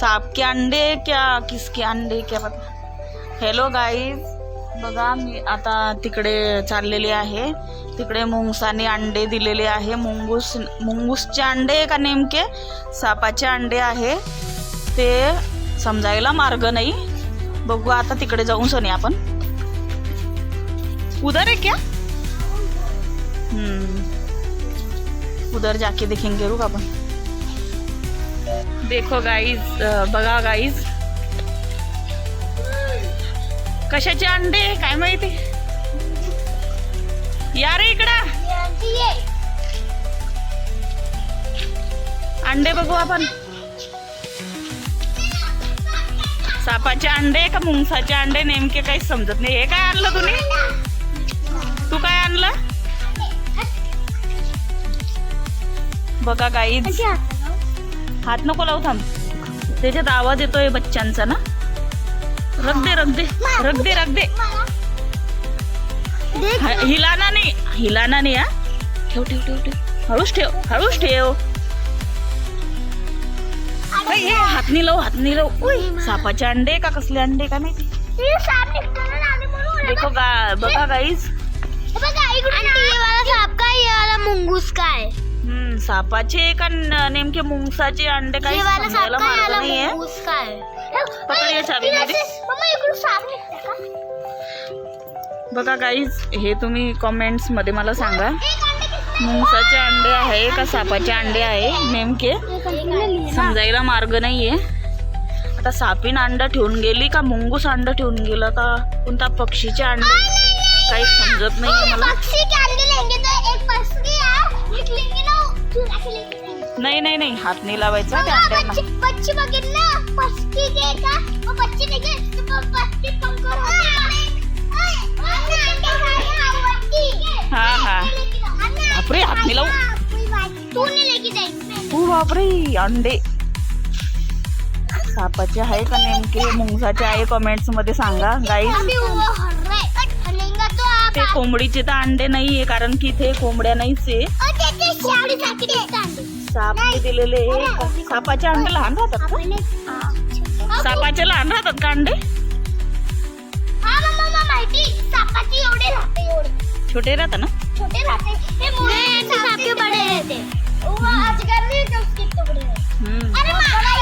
साप के अंडे क्या किसके अंडे क्या पता। हॅलो गाईज बघा मी आता तिकडे चाललेले आहे. तिकडे मुंगसाने अंडे दिलेले आहे. मुंगूस मुंगूसचे अंडे का नेमके? सापाचे अंडे आहे. ते समजायला मार्ग नाही. बघू आता तिकडे जाऊन सनी आपण. उधर आहे क्या? हम्म. उधर जाके देखेंगे रुक आपण. देखो गाईज बघा गाईज कशाचे अंडे काय माहिती? या रे इकडं. अंडे बघू आपण. सापाचे अंडे का मुंगसाचे अंडे? नेमके काही समजत नाही. हे काय आणलं तुम्ही? तू काय आणलं? बघा गाईज हात नको लावू थांब. त्याच्यात आवाज येतोय बच्चांचा ना? रग दे रग दे रग दे रग दे. हिलाना नाही हिलाना नाही हा? ठेव ठेव ठेव ठेव. हळूच ठेव हळूच ठेव. अरे, हे हातनी लाव हातनी लाव. सापाचे अंडे का कसले अंडे का माहिती देखो गा बघा गाईज सापाचे का नेमके मुंगसाचे अंडे काही समजायला मार्ग नाहीये? मुंगूस काय? पकड या चावीमध्ये. मम्मा इकडून साप निघतं का? बघा गाईज हे तुम्ही कॉमेंट्समध्ये मला सांगा. एक अंडे किती? मुंगसाचे अंडे आहे का सापाचे अंडे आहे? नेमके समजायला मार्ग नाहीये. आता सापीन अंडा ठेवून गेली का मुंगूस अंडा ठेवून गेला का? कोणता पक्षीचे अंडे? काही समजत नाहीये मला. पक्षी के अंडे लेंगे तो एक पक्षी है? एक लेंगे ना? चूरा के लेंगे जाएंगे। नाही नाही नाही हात नाही लावायचा त्या अंड्यांना बच्ची बच्ची बघितलं पक्षी के का वो बच्ची निघे तो प- पक्षी पंखर हा, हा. बापरे, हात नाही लावू. तू नहीं लेके जाएगी हो बापरे अंडे सापाचे आहे का नेमके मुंगसाचे आहे कमेंट्समध्ये सांगा गाईज अभी वो हर रहा है लेंगा तो आप ते कोंबडीचे तर अंडे नाहीये कारण की इथे कोंबड्या नाहीच आहे सापने दिलेले. सापाचे अंडे लहान राहतात का? सापाचे लहान राहतात का अंडे? हा मम्मा माहिती? सापाची एवढे राहते एवढे. छोटे राहतात ना? छोटे रहते. ये मोटे सांप के बड़े रहते. वो अजगर नहीं तो उसके टुकड़े रहते हम्म. अरे माझा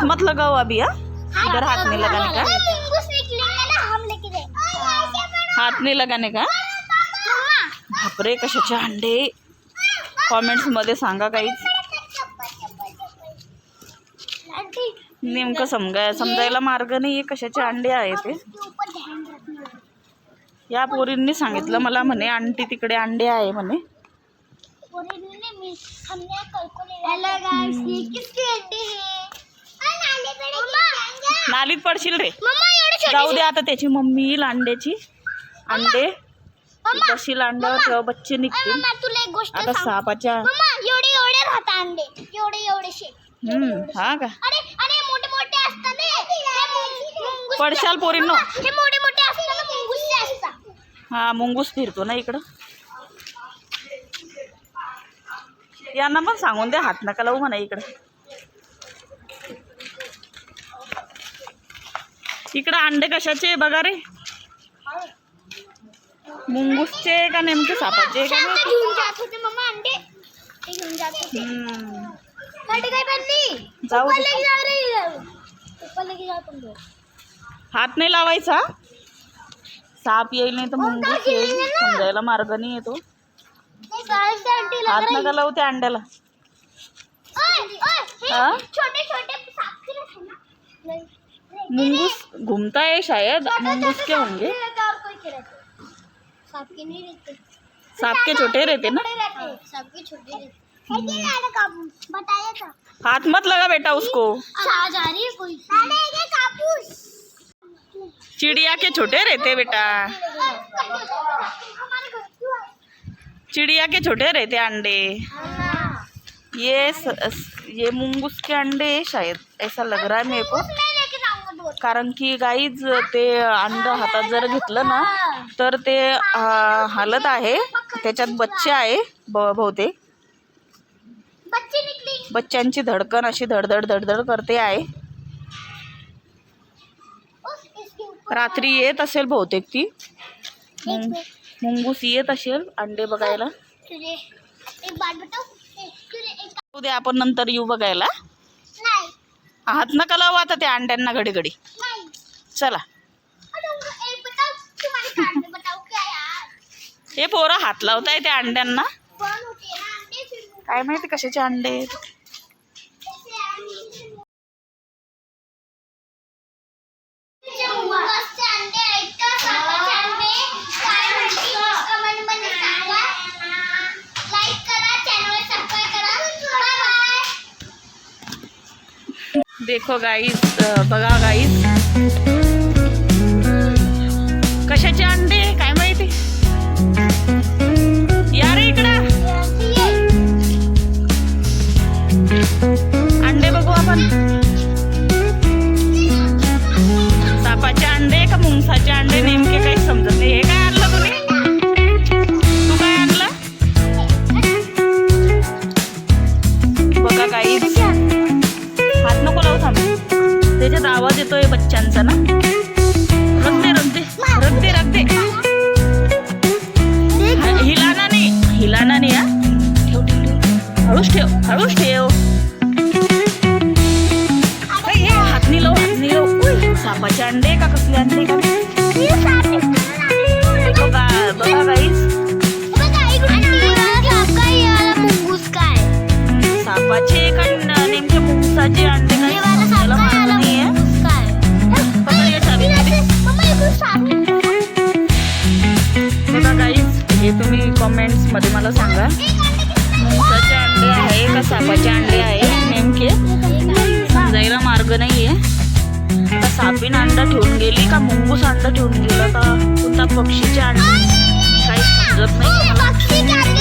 हाथ मत लगाओ अभी हाँ इधर हाथ नहीं लगाने का? हात नाही लगाने का? बापरे कशाचे अंडे कॉमेंट्समध्ये सांगा काहीच. नेमकं समजा समजायला मार्ग नाहीये कशाचे अंडे आहे ते या पोरींनी सांगितलं मला म्हणे आंटी तिकडे अंडे आहे म्हणे. किसके अंडे हैं? नालीत पडशील रे. जाऊ दे आता त्याची मम्मी येईल अंड्याची अंडे. बशील अंड्यावर तेव्हा बच्चे निघतील. गोष्ट आता सापाच्या मम्मा एवढे एवढे राहतात अंडे. एवढे एवढेशे. हम्म हा का? पडशाल पोरींनो. हे हा मुंगूस फिरतो ना इकडं. यांना पण सांगून दे हात नका लावू म्हणा इकडं. इकडं अंडे कशाचे बघा रे? मुंगूसचे का नेमके सापाचे का जाऊ हात नाही लावायचा? साप येईल नाही तर मुंगूस येईल. समजायला मार्ग नाही येतो हात नका लावू त्या अंड्याला? छोटे छोटे मुंगूस घूमता है शायद छोटे- मुंगूस छोटे के सांप होंगे के रहते और कोई के रहते सांप के नहीं रहते सांप के छोटे रहते ना छोटे रहते सांप के छोटे रहते है कि नहीं कापूस बताया था हाथ मत लगा बेटा उसको आ जा रही है कोई लाने ये कापूस चिड़िया के छोटे रहते बेटा हमारे घर क्यों आए चिड़िया के छोटे रहते अंडे हाँ। ये स, स- ये मुंगूस के अंडे है शायद ऐसा लग रहा है मेरे को मैं लेके जाऊंगा दो कारण की गाईज ते अंड हातात जर घेतलं ना तर ते हालत आहे. त्याच्यात बच्चे आहे ब बहुतेक. बच्ची निकली. बच्चांची धडकन अशी धडधड धडधड करते आहे. रात्री येत असेल बहुतेक ती. मुंगूस येत असेल अंडे बघायला. उद्या आपण नंतर येऊ बघायला. नाही. हात नका लावू आता त्या अंड्यांना घडी घडी. चला. हे पोरं हात लावताय त्या अंड्यांना. काय माहिती कशाचे अंडे आहेत. कैसे अंडे मुंगाचे अंडे कशाचे ठेव हळूच ठेव हळूच ठेव ए, ए, हात नाही लावू हात नाही लावू उई, सापाचे अंडे का कसले अंडे का बघा बघा गाईस सापाचे का न- नेमके मुंगसाचे अंडे काही समजायला मार्ग नाहीये पकड ये चावी. बघा गाईस हे तुम्ही कॉमेंट्समध्ये मला सांगा सापाचे अंडे आहे नेमके. समजायला मार्ग नाहीये. आता सापीन अंडा ठेवून गेली का मुंगूस अंडा ठेवून गेला का? कोणता पक्षीचे अंडे. काही समजत नाही